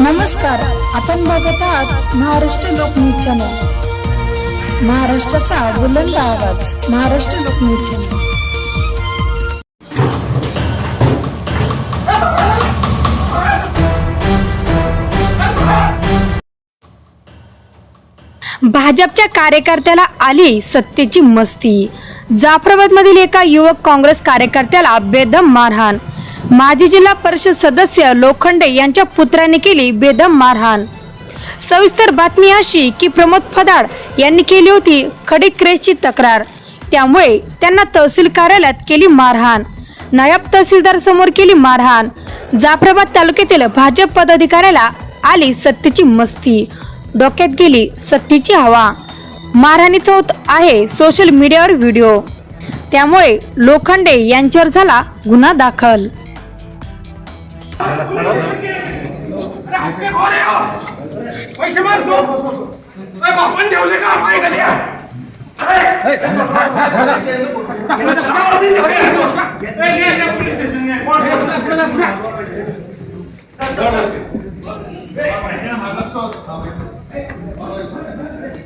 नमस्कार आपण बघत आहात महाराष्ट्र लोकन्यूज चॅनल. महाराष्ट्राचा बुलंद आवाज महाराष्ट्र लोकन्यूज चॅनल. भाजपच्या कार्यकर्त्याला आली सत्तेची मस्ती. जाफराबादमधील एका युवक काँग्रेस कार्यकर्त्याला बेदम मारहाण. माजी जिल्हा परिषद सदस्य लोखंडे यांच्या पुत्राने केली बेदम मारहाण. सविस्तर बातमी अशी की प्रमोद फदाड यांनी केली होती खडीक्रेसची तक्रार. त्यामुळे त्यांना तहसील कार्यालयात केली मारहाण. नायब तहसीलदार समोर केली मारहाण. जाफराबाद तालुक्यातील भाजप पदाधिकाऱ्याला आली सत्तेची मस्ती. डोक्यात गेली सत्तेची हवा. मारहाणीचा होत आहे सोशल मीडियावर व्हिडिओ. त्यामुळे लोखंडे यांच्यावर झाला गुन्हा दाखल. पैसे मारतो आपण ठेवले का माय गल्या पोलीस स्टेशन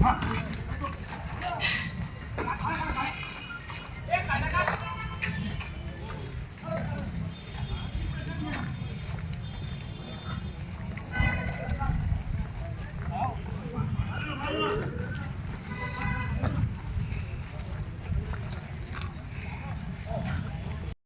Ha!